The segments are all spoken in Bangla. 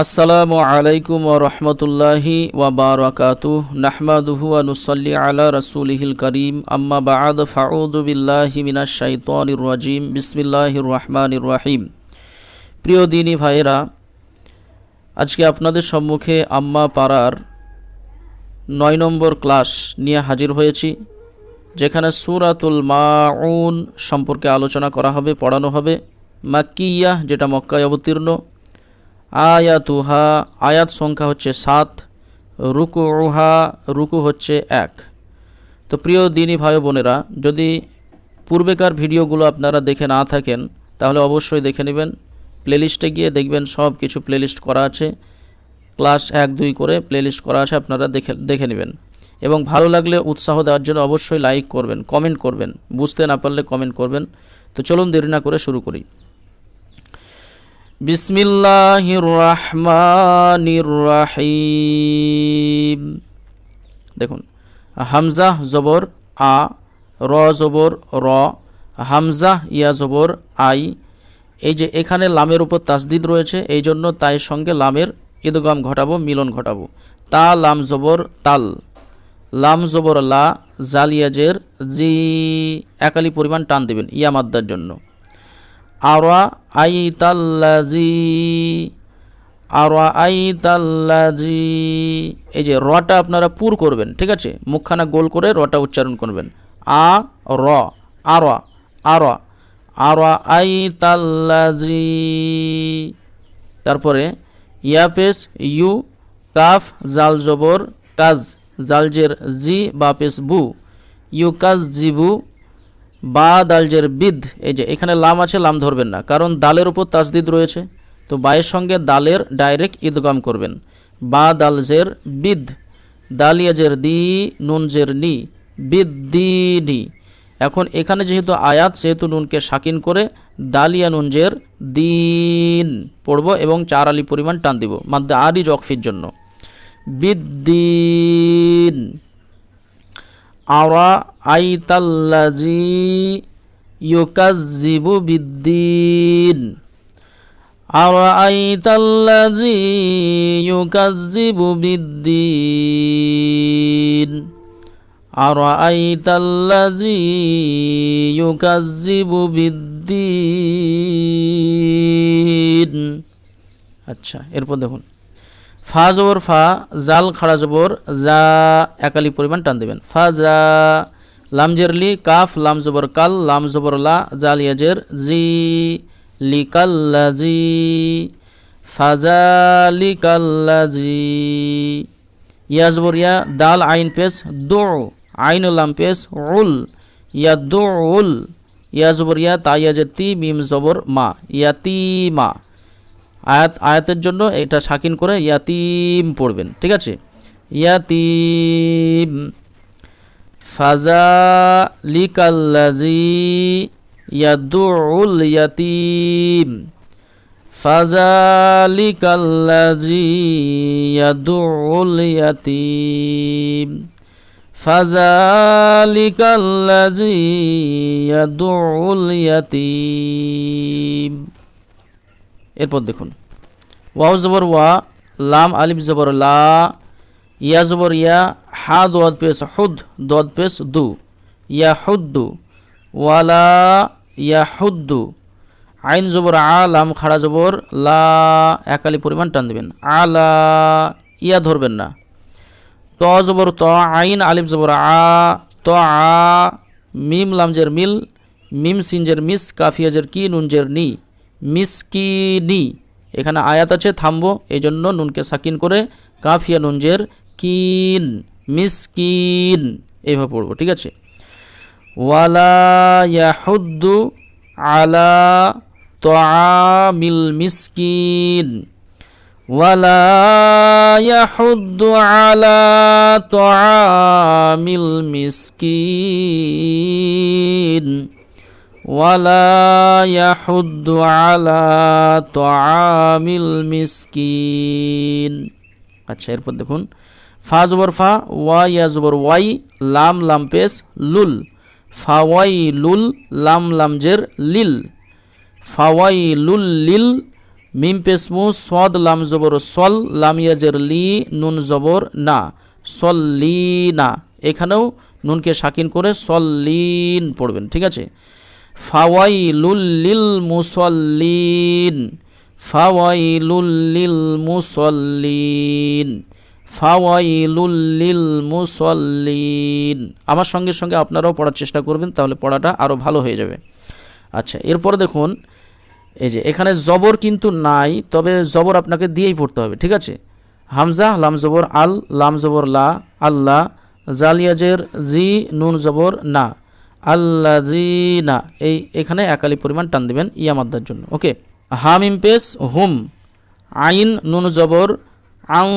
আসসালামু আলাইকুম ওরহমতুল্লাহি ওয়াবারাকাতু নাহমাদুহু ওয়া নুসাল্লি আলা রাসূলিহিল করিম। আম্মা বা'দ, ফাউযু বিল্লাহি মিনাশ শাইতানির রাজিম। বিসমিল্লাহির রহমানির রহিম। প্রিয় দিনী ভাইয়েরা, আজকে আপনাদের সম্মুখে আম্মা পাড়ার নয় নম্বর ক্লাস নিয়ে হাজির হয়েছি, যেখানে সুরাতুল মাউন সম্পর্কে আলোচনা করা হবে, পড়ানো হবে। মাক্কিয়া, যেটা মক্কায় অবতীর্ণ। আয়াতুহা, আয়াত সংখ্যা হচ্ছে সাত রুকু উহা রুকু হচ্ছে এক। তো প্রিয় দিনী ভাই বোনেরা, যদি পূর্বেকার ভিডিওগুলো আপনারা দেখে না থাকেন, তাহলে অবশ্যই দেখে নেবেন। প্লেলিস্টে গিয়ে দেখবেন সব কিছু প্লেলিস্ট করা আছে। ক্লাস এক, দুই করে প্লেলিস্ট করা আছে, আপনারা দেখে দেখে নেবেন। এবং ভালো লাগলে উৎসাহ দেওয়ার জন্য অবশ্যই লাইক করবেন, কমেন্ট করবেন। বুঝতে না পারলে কমেন্ট করবেন। তো চলুন দেরি না করে শুরু করি। বিসমিল্লাহির রহমানির রহিম দেখুন, হামজা জবর আ, র জবর র, হামজা ইয়া জবর আই। এই যে এখানে লামের উপর তাসদিদ রয়েছে, এই জন্য তাইয়ের সঙ্গে লামের ইদগাম ঘটাবো, মিলন ঘটাবো। তা লাম জবর তাল, লাম জবর লা জালিয়াজের জি একালি পরিমাণ টান দেবেন ইয়া মাদ্দার জন্য। আরা আই তাল্লাজি আরা আই এই যে রটা আপনারা পুর করবেন, ঠিক আছে? মুখখানা গোল করে রটা উচ্চারণ করবেন। আ, র, আরা আরা আরা আই তাল্লাজি তারপরে ইয়াপেস ইউ, কাফ, জাল জবর, কাজ, জালজের জি বা পেস বু। ইউ কাজ জিবু বা দালজের বিদ, এই যে এখানে লাম আছে, লাম ধরবেন না। কারণ দালের উপর তাসদিদ রয়েছে। তো বায়ের সঙ্গে দালের ডাইরেক্ট ঈদগাম করবেন। বা দালজের বিদ দালিয়াজের দি নুনজের নি বিদ্দিনি এখন এখানে যেহেতু আয়াত, সেহেতু নুনকে সাকিন করে দালিয়া নুনজের দিন পড়ব এবং চার আলি পরিমাণ টান দিব, মাদ্দে আদি জকফির জন্য। বিদ্দিন আরা আইতাল্লাজি ইউকাজিবু বিদ্দিন। আরা আইতাল্লাজি ইউকাজিবু বিদ্দিন। আরা আইতাল্লাজি ইউকাজিবু বিদ্দিন। আচ্ছা এরপর দেখুন। ফা জবর, ফা, জাল, খাড়া জবর যা একালি পরিমাণ টান দেবেন। ফা, জা, লাম জেরলি কাফ, লাম জবর, কাল, লাম জবর, লা জাল ইয়াজের জি, লি কাল্লাজি ফাজা লি কাল্লাজি ইয়া দাল, আইন পেস দো আইন লাম পেস উল, ইয়া দো, উল, ইয়া জবর, ইয়া তা ইয়াজের তি, মিম জবর, মা, ইয়া তি, মা। আয়াত, আয়াতের জন্য এটা সাকিন করে ইয়াতিম পড়বেন, ঠিক আছে? ইয়াতিম। ফাজা লিকাল্লাজি ইয়াদুল ইয়াতিম। ফাজা লিকাল্লাজি ইয়াদুল ইয়াতিম। ফাজা লিকাল্লাজি ইয়াদুল ইয়াতিম। এরপর দেখুন। ওয়াও জবর ওয়া, লাম আলিফ জবর লা, ইয়া জবর ইয়া, হা দোয়াদ পেস হুদ দোয়াদ পেস দু। ইয়া হুদ্দু ওয়ালা ইয়া হুদ্দু। আইন জবর আ, লাম খাড়া জবর লা একালি পরিমাণ টান দেবেন। আলা ইয়া ধরবেন না। ত জবর ত, আইন আলিফ জবর আ, ত, আ, মিম লামজের মিল, মিম সিনজের মিস, কাফিয়াজের কি, নুনজের নি। মিসকিনি। এখানে আয়াত আছে, থামবো এই জন্য নুনকে সাকিন করে কাফিয়া নুনজের কিন, মিসকিন এইভাবে পড়ব, ঠিক আছে? ওয়ালা ইয়াহুদ্দু আলা তামিল মিসকিন। ওয়ালা আলা তামিল মিসকিন। ওয়ালা ইয়াহুদ্দু আলা তাআমিল মিসকিন। আচ্ছা এরপর দেখুন। ফা জবর ফা, ওয়া, ইয়া ওয়াই, লাম লাম পেস লুল। ফাওয়াই লুল, লাম লাম জের, লিল। ফাওয়াই লুল, লিল, মিম পেসমু সদ, লাম, জবর, সল লামিয়াজের লি, নুন, জবর, না। সল্লি না। এখানেও নুনকে সাকিন করে সল্লিন পড়বেন, ঠিক আছে? ফাওয়াইলুল মুসল্লিন ফাওয়াইলুল মুসল্লিন ফাওয়াইলুল মুসল্লিন। আমার সঙ্গে সঙ্গে আপনারাও পড়ার চেষ্টা করবেন, তাহলে পড়াটা আরও ভালো হয়ে যাবে। আচ্ছা এরপর দেখুন, এই যে এখানে জবর কিন্তু নাই, তবে জবর আপনাকে দিয়েই পড়তে হবে, ঠিক আছে? হামজা, লাম জবর আল, লাম জবর লা আল্লাহ জালিয়াজের জি, নুন জবর না। আল্লা জি না এই এখানে একালি পরিমাণ টান দিবেন ইয়ামাদ্দার জন্য। ওকে হাম ইমপেস হুম, আইন, নুন, জবর আং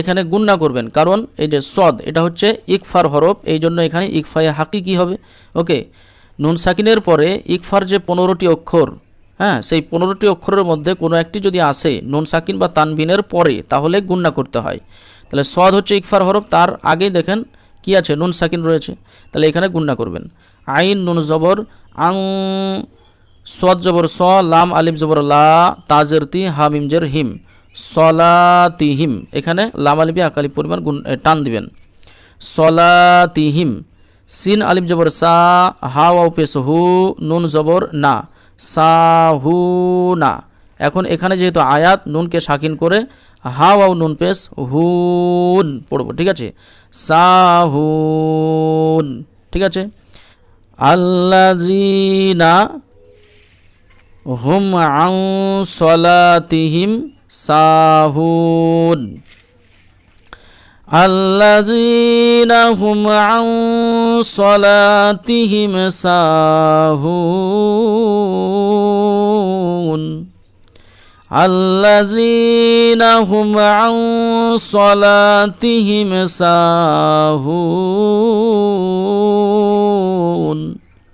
এখানে গুন্না করবেন। কারণ এই যে সদ, এটা হচ্ছে ইকফার হরফ, এই জন্য এখানে ইকফায়ে হাকি কি হবে? ওকে, নুন সাকিনের পরে ইকফার যে পনেরোটি অক্ষর হ্যাঁ সেই পনেরোটি অক্ষরের মধ্যে কোনো একটি যদি আসে নুন সাকিন বা তানবিনের পরে, তাহলে গুন্না করতে হয়। তাহলে সদ হচ্ছে ইকফার হরফ, তার আগেই দেখেন কি আছে? নুন সাকিন রয়েছে। তাহলে এখানে গুন্না করবেন। আইন, নুন, জবর, আং সদ জবর, স, লাম, আলিম, জবর, লা, তাজের, তি হামিম জের, হিম। সলাতিহিম। এখানে লাম আলিপি আকালি পরিমাণ গুণ টান দিবেন। সলাতিহিম। সিন, আলিম, জবর, সা, হা, ওয়াও পেস হু নুন, জবর, না। সাহু না। এখন এখানে যেহেতু আয়াত, নুনকে সাকিন করে হা, ওয়াও, নুন পেস হুন পড়ব, ঠিক আছে? সাহুন ঠিক আছে আল্লাজিনা হুম আং সলাতিহিম সাহুন الذين هم عن صلاتهم ساهون الذين هم عن صلاتهم ساهون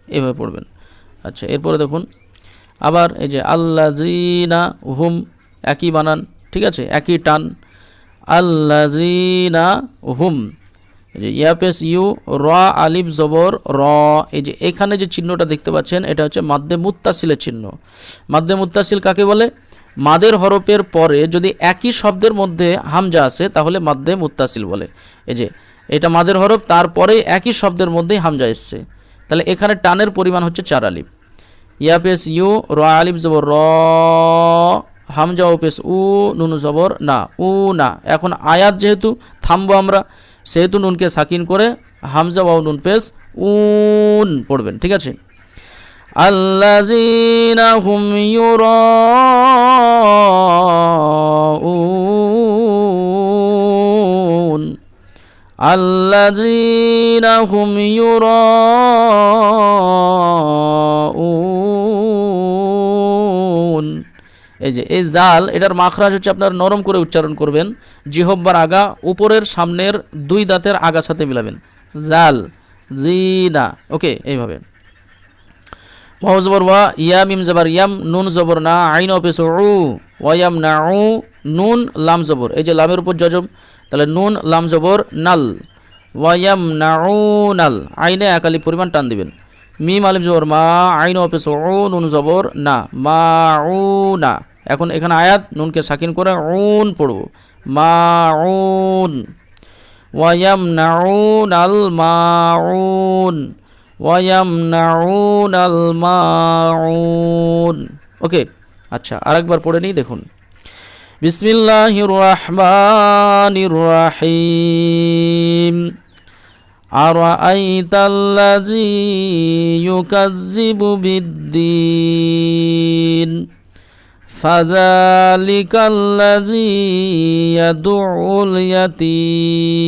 এভাবে পড়বেন আচ্ছা এরপরে দেখুন আবার এই যে আল্লাজিনা হুম একই বানান ঠিক আছে একই টান আল্লাজিনা হুম এই যে ইয়াপেস ইউ র আলিফ জবর র এই যে এখানে যে চিহ্নটা দেখতে পাচ্ছেন এটা হচ্ছে মাদ্দে মুত্তাসিলের চিহ্ন মাদ্দে মুত্তাসিল কাকে বলে মাদের হরফের পরে যদি একই শব্দের মধ্যে হামজা আসে তাহলে মাদ্দে মুত্তাসিল বলে। এই যে, এটা মাদের হরফ তারপরে একই শব্দের মধ্যেই হামজা এসছে। তাহলে এখানে টানের পরিমাণ হচ্ছে চার আলিফ। ইয়াপেস ইউ, র আলিফ জবর, র, হামজা ওপেস উ, নুন জবর, না, উ, না। এখন আয়াত যেহেতু থামবো আমরা, সেহেতু নুনকে সাকিন করে হামজা ওয়াও নুন পেস উন পড়বেন, ঠিক আছে? আল্লাযীনা হুম ইউরাউন। আল্লাযীনা হুম ইউরাউন। এই যে, এই জাল, এটার মাখরাজ হচ্ছে আপনার নরম করে উচ্চারণ করবেন। জিহব্বার আগা, উপরের সামনের দুই দাঁতের সাথে মিলাবেন। জাল, জিনা, ওকে, এইভাবে। ওয়াও জবর ওয়া ইয়াম, ইম জবর ইয়াম, নুন জবর না, আইন অফিস উ ওয়াম না, উ, নুন, লাম জবর এই যে লামের উপর জজম তাহলে নুন, লাম জবর নাল। ওয়াম না, উ, নাল। আইনে একালি পরিমাণ টান দিবেন। মিম, আলিম জবর মা, আইন অফিস উ, নুন জবর না। মা, উ, না। এখন এখানে আয়াত, নুনকে সাকিন করে উন পড়ব। মা, উন। ওয়াম না উন আল মা ওয়ায়ামনাউন আল মাউন ওকে আচ্ছা আরেকবার পড়ে নিই দেখুন বিসমিল্লাহির রহমানির রহিম أرأيت الذي يكذب بالدين فذلك الذي يدعو اليتيم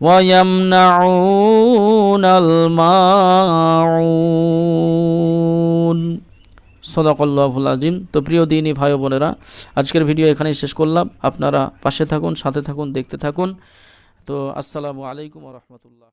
ويمنعون الماعون সদাকল্লাহুল আজিম তো প্রিয় দিনই ভাই ও বোনেরা আজকের ভিডিও এখানেই শেষ করলাম আপনারা পাশে থাকুন সাথে থাকুন দেখতে থাকুন তো আসসালামু আলাইকুম রহমতুল্লাহ